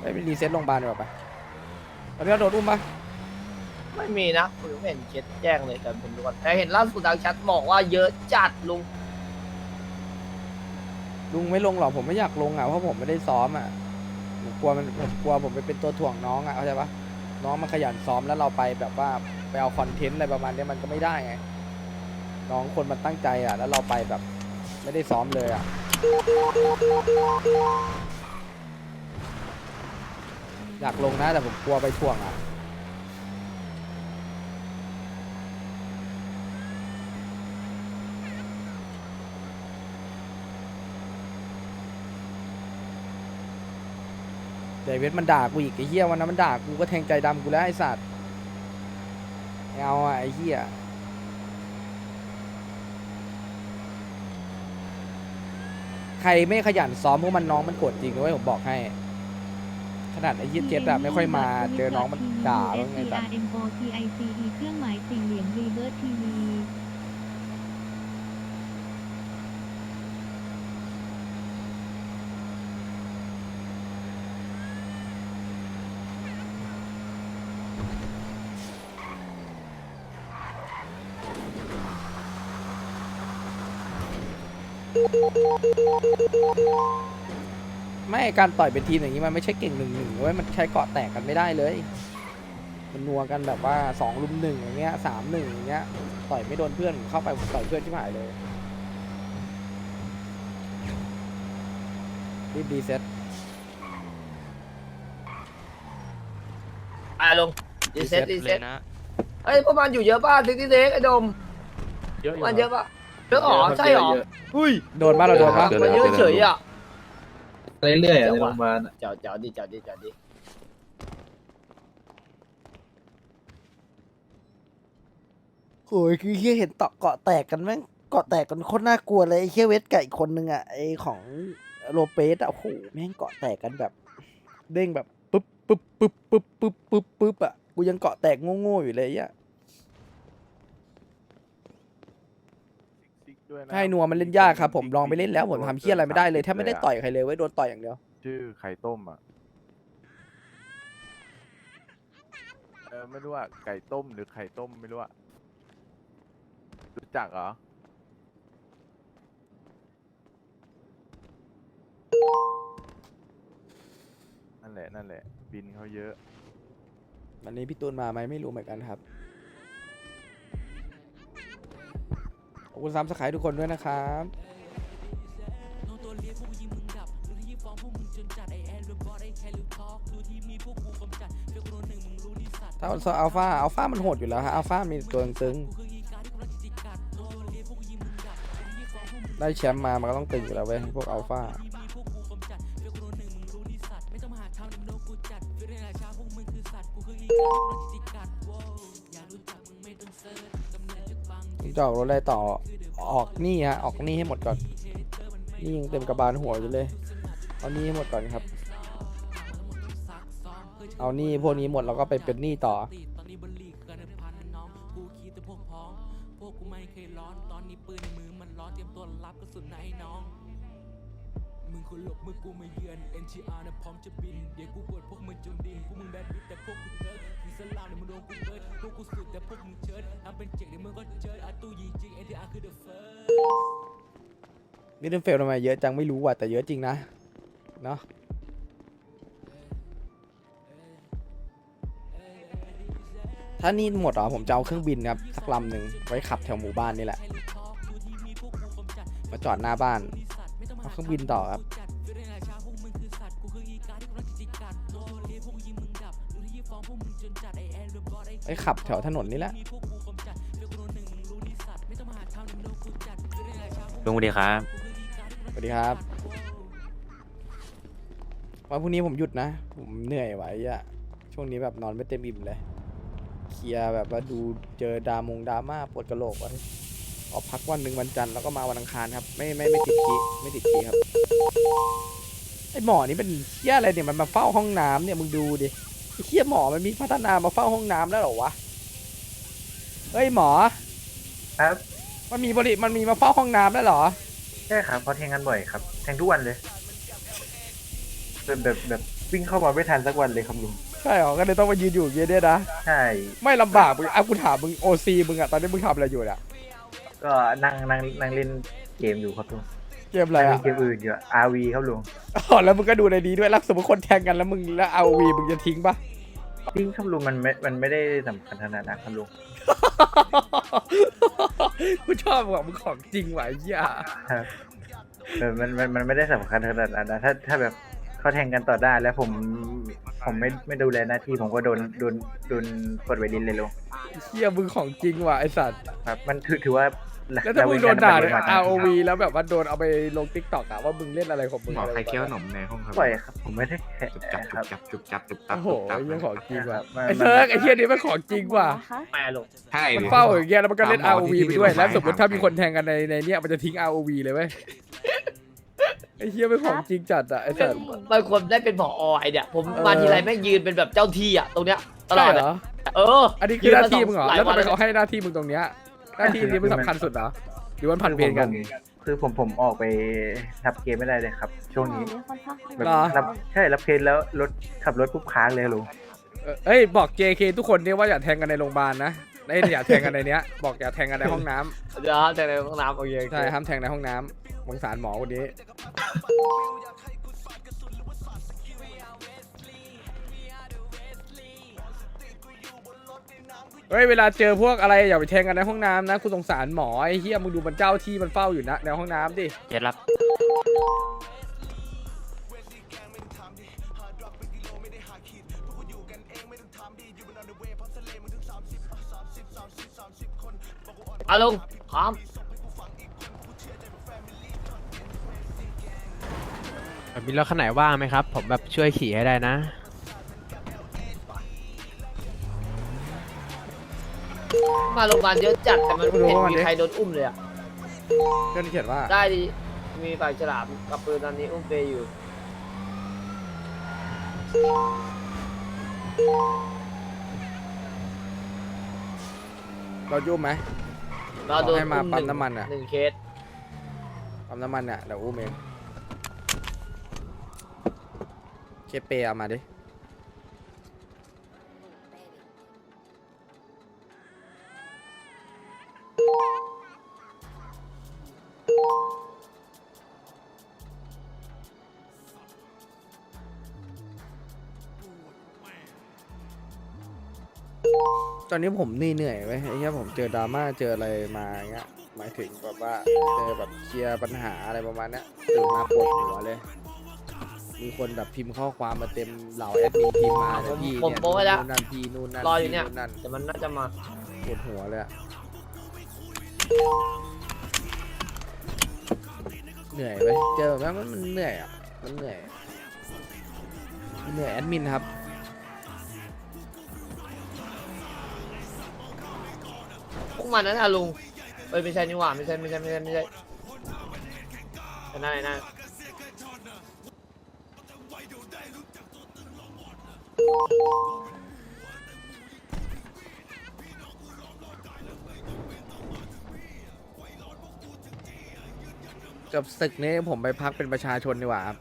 ไปรีเซ็ตโรงพยาบาลดีกว่าไปตอนนี้เราโดนอุ้มปะไม่มีนะผมยังไม่เห็นเคสแจ้งเลยแต่ผมดูก่อนแต่เห็นล่าสุดทางแชัดบอกว่าเยอะจัดลุงลุงไม่ลงหรอกผมไม่อยากลงอะเพราะผมไม่ได้ซ้อมอะผมกลัวมันผมกลัวผมไปเป็นตัวถ่วงน้องอะเข้าใจปะน้องมันขยันซ้อมแล้วเราไปแบบว่าไปเอาคอนเทนต์อะไรประมาณเนี้ยมันก็ไม่ได้ไงน้องคนมันตั้งใจอะ แล้วเราไปแบบ ไม่ได้ซ้อมเลยอะ อยากลงนะแต่ผมกลัวไปถ่วงอะแต่เวทมันด่ากูอีกไอ้เหี้ยวันนั้นมันด่ากูก็แทงใจดำกูแล้วไอ้สัตว์ไม่เอาอะไอ้เหี้ยใครไม่ขยันซ้อมพวกมันน้องมันโกรธจริงด้วยผมบอกให้ ขนาดไอ้เหี้ยเจ็ดอะไม่ค่อยมาเจอน้องมันด่าบ้างไงแต่แต่ M O T I C E เครื่องหมายสี่เหลี่ยมรีเวิร์สทีวี ไม่การต่อยเป็นทีมอย่างนี้มันไม่ใช่เก่งหนึ่งหนึ่งเว้ยมันใช้เกาะแตกกันไม่ได้เลย มันนัวกันแบบว่าสองลุมหนึ่งอย่างเงี้ยสามหนึ่งอย่างเงี้ยต่อยไม่โดนเพื่อนเข้าไปผมต่อยเพื่อนที่หายเลยรีบรีเซ็ตอะลุงรีเซ็ตรีเลเซ็ตยนะเอ้ยพวกมันอยู่เยอะป่ะซิกซี่เด็กไอ้ดมเยอะพวกมันเยอะป่ะเยอะอ๋อใช่หรออุ้ยโดนมาเราโดนมามันเยอะเฉยอะ เรื่อยๆอะในโรงพยาบาลอะเจ้าเจ้าดิเจ้าดิเจ้าดิโอ้ยคือเฮียเห็นเตาะเกาะแตกกันแม่งเกาะแตกกันโคตรน่ากลัวเลยไอ้เฮียเวสกับอีกคนนึงอะไอของโลเปสอะโอ้โหแม่งเกาะแตกกันแบบ เด้งแบบปึ๊บปึ๊บปึ๊บปึ๊บปึ๊บปึ๊บปึ๊บอะกูยังเกาะแตกโง่ๆอยู่เลยอะ ด้วยนะใช่นัวมันเล่นยากครับผมลองไปเล่นแล้วผมทำเฮียอะไรไม่ได้เลยแทบไม่ได้ต่อยใครเลยเว้ยโดนต่อยอย่างเดียว ชื่อไข่ต้มอะเออไม่รู้ว่าไก่ต้มหรือไข่ต้มไม่รู้อะรู้จักเหรอนั่นแหละนั่นแหละบินเขาเยอะ วันนี้พี่ตูนมาไหมไม่รู้เหมือนกันครับ อบคุณซ้ำสไครต์ทุกคนด้วยนะครับถ้าอัลฟาอัลฟามันโหดอยู่แล้วฮะอัลฟามีตัวตึงๆได้แชมป์มา มันก็ต้องตึงอยู่แล้วเว้ย พวกอัลฟาจะออกรถอะไรต่อออกนี่ฮะออกนี่ให้หมดก่อนนี่ยังเต็มกระบาลหัวอยู่เลย เอานี่ให้หมดก่อนครับ เอานี่พวกนี้หมดแล้วก็ไปเป็นนี่ต่อ มึงคนหลบมือกูมาเยือน NTR นะพร้อมจะบิน เดี๋ยวกูปวดพวกมึงจนดิน พวกมึงแบดบิดแต่พวกกูเติร์ดอิสลามเนี่ยมึงโดนกูเบิร์ดพวกกูสุดแต่พวกมึงเชิดทำเป็นเจ๋งเดี๋ยวมึงก็เชิดอาตู้ยิงจริง NTR คือ the first มิดเดิลเฟลทำไมเยอะจังไม่รู้ว่ะแต่เยอะจริงนะ เนาะถ้านี่หมดเหรอผมจะเอาเครื่องบินครับ สักลำหนึ่งไว้ขับแถวหมู่บ้านนี่แหละ มาจอดหน้าบ้าน เอาเครื่องบินต่อครับ ไอ้ขับแถวถนนนี่แหละลุงสวัสดีครับสวัสดีครับวันพรุ่งนี้ผมหยุดนะ ผมเหนื่อยไหวอะช่วงนี้แบบนอนไม่เต็มอิ่มเลย เคลียร์แบบว่าดูเจอดามงดราม่าปวดกระโหลกไว้ออกพักวันหนึ่งวันจันทร์แล้วก็มาวันอังคารครับ ไม่ไม่ไม่ติดกีไม่ติดกีครับไอหมอนี่เป็นเหี้ยอะไรเนี่ยมันมาเฝ้าห้องน้ำเนี่ยมึงดูดิไอ เหี้ยหมอมันมีพัฒนามาเฝ้าห้องน้ำแล้วเหรอวะ เฮ้ยหมอ ครับมันมีบริมันมีมาเฝ้าห้องน้ำแล้วเหรอ ใช่ครับเขาแทงกันบ่อยครับแทงทุกวันเลยแบบแบบแบบวิ่งเข้ามาไม่ทันสักวันเลยครับลุงใช่เหรอ ก็เลยต้องมายืนอยู่อย่างเงี้ยเนี่ยนะ ใช่ไม่ลำบากมึงอะกูถามมึงโอซีมึงอะตอนนี้มึงทำอะไรอยู่เนี่ยก็นั่งนั่งนั่งเล่นเกมอยู่ครับลุงเกมอะไรนั่งเล่อะนเกมอื่นอยู่ RV ครับลุงอ๋อแล้วมึงก็ดูในนี้ด้วยแล้วสมมติคนแทงกันแล้วมึงแล้วเอาวีมึงจะทิ้งปะ จริงครับลุงมันไม่มันไม่ได้สำคัญขนาดนั้นครับลุงกูชอบบอกมึงของจริงว่ะไอ้เหี้ยครับเออมันมันมันไม่ได้สำคัญขนาดนั้นนะถ้าถ้าแบบเขาแทงกันต่อได้แล้วผมผมไม่ไม่ดูแลหน้าที่ผมก็โดนโดนโดนกดไวรินเลยลุงเหี้ยมึงของจริงว่ะไอสัตว์ ครับมันถือถือว่า แล้วถ้ามึงโดนด่าในละเว้นการปฏิบัติหน้ที่ ROV แล้วแบบว่าโดนเอาไปลง t ิ k กต k อกอะว่ามึงเล่นอะไรของมึงหมออะไรใครเคี้ยวขนแบบมในห้องครับปล่อยครับ ผมไม่ได้แจุบจับคจุรับบจับจุบจับจุบจับโอ้โหจุบจับไอ้เหี้ยของจริงว่ะมันไอ้เซิร์กไอ้เหี้ยนี่มันของจริงว่ะแม่ลูกใช่มันเฝ้าอย่างเงี้ยแล้วมันก็เล่นตามหมอ ROV ที่ไปด้วยที่แล้วไม้สมมติถ้าหามีคนแทงกันในในเนี้ยมันจะทิ้ง ROV เลยเว้ยไอ้เหี้ยเป็นของจริงจัดอะไอ้สัตว์มันควรได้เป็นผอไอเนี่ยผมเออมาทีไรแม่งยืนเป็นแบบเจ้าที่อะตรงเนี้ยตลใช่อดเหรอะอเออ อันนี้คือหน้าที่มึงเหรอยืนแล้วมาทำไมสองเขาให้หน้าที่มึงตรงเนี้ย หน้าที่นี้มันสำคัญสุดเหรอหรือมันผันเวรกัน คือผมผมออกไปทับเกมไม่ได้เลยครับ ช่วงนี้แบบเหรอ รับใช่รับเคสแล้วรถขับรถปุ๊บค้างเลยลุงเออเอ้ยบอก JK ทุกคนเนี่ยว่าอย่าแทงกันในโรงพยาบาลนะไอ้ยอย่าแทงกันในเนี้ย บอกอย่าแทงกันในห้องน้ำเดี๋ยวแต่ในห้องน้ำโอเคโอเค ใช่ห้ามแทงในห้องน้ำสงสารหมอคนนี้ เฮ้ยเวลาเจอพวกอะไรอย่าไปแทงกันในห้องน้ำนะคุณสงสารหมอไอ้เฮียมึงดูมันเจ้าที่มันเฝ้าอยู่นะในห้องน้ำดิเย็ดรับอะลุงพร้อมมีรถคันไหนว่างไหมครับ ผมแบบช่วยขี่ให้ได้นะ มาโรงพยาบาลเยอะจัดแต่มันไม่เห็นมีใครโดนอุ้มเลยอะ เพื่อนเขียนว่าได้ดิมีปากฉลามกับปืนตอนนี้อุ้มเปย์อยู่ เรายุ่มไหม เราโดนให้มาอุ้มหปั๊มนึ่งน้ำมันอะ หนึ่งเคสปั๊มน้ำมันเนี่ยเดี๋ยวอุ้มเองเคเปย์เอามาดิ ตอนนี้ผมเหนื่อยๆไว้ยไอ้เงี้ยผมเจอดราม่าเจออะไรมาเงี้ยหมายถึงแบบว่าเจอแบบเคลียร์ปัญหาอะไรประมาณเนี้ยตื่นมาปวดหัวเลย มีคนแบบพิมพ์ข้อความมาเต็มเหล่าแอดมินพิมพ์มาเนี่ยพี่ผมเนี่ยโป๊ะไว้แล้ว นู่นนั่นพี่นู่นนั่นรออยู่เนี่ย พี่นั่น แต่มันน่าจะมา ปวดหัวเลยอะเหนื่อยไปเจอแบบนั้นมันเหนื่อยอะ มันเหนื่อย เหนื่อยแอดมินครับ มันนั่นอะลุงเอ้ยไม่ใช่นี่หว่าไม่ใช่ไม่ใช่ไม่ใช่ไม่ใช่ไอ้นั่นไอ้นั่นกับศึกนี้ผมไปพักเป็นประชาชนดีกว่าครับ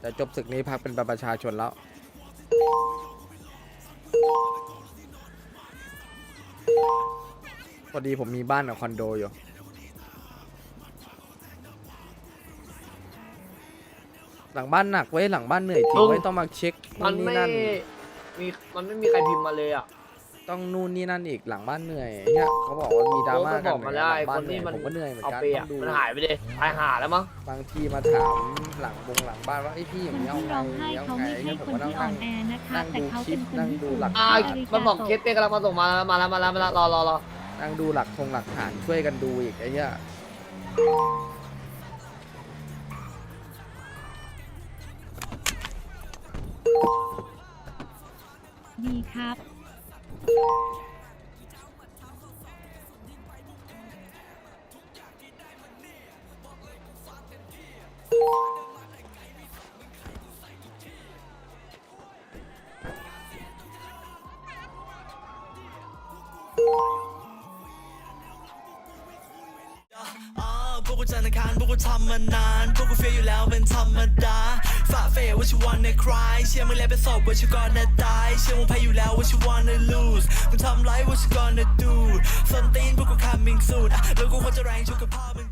แต่จบศึกนี้พักเป็นประชาชนแล้ว อดีผมมีบ้านกับคอนโดอยู่หลังบ้านหนักไว้ยหลังบ้านเหนื่อยจริงไว้ยต้องมาเช็คมันู่นนนี่ไม่นั่น มีมันไม่มีใครพิมพ์มาเลยอะ ต้องนู่นนี่นั่นอีกหลังบ้านเหนื่อยเนี่ยเขาบอกว่ามีดราม่าโอ้ก็กันบอกมาได้หลังบ้าคนที่เหมันผมก็เหนื่อยเหมือนเอากันไปต้อะองดูมันหายไปเลยตายหาแล้วมั้ง บางทีมาถามหลังบงหลังบ้านว่าไอ้ยพี่อย่างคนนี้เอาที่ไงร้องไห้เอาเขาไงไม่ใช่เนี่ยผมคนก็นั่งที่อ่นั่องนแอนะคะนั่งแต่ดูเขาคลิเป็นคนปนั่งที่ดูถูกหลักอ่าฐานมันบอกเคสเป้กำลังมาส่งมา มาแล้วมาแล้วมาแล้วรอรอรอ นั่งดูหลักทงหลักฐานช่วยกันดูอีกไอ้เหี้ยดีครับ กกูจันทร์อังคารพวกกูทำมานานพวกกูเฟียอยู่แล้วเป็นธรรมดาฝ่าเฟว่าชิวันในคลายเชื่อมึงแล้วเป็นศพว่าชิวก่อนนะตายเชื่อมึงแพ้อยู่แล้วว่าชิวันใน lose มึงทำไรว่าชิ gonna do ส้นตีนพวกกู coming soon แล้วกูควรจะแรงชุกกับพ่อมึง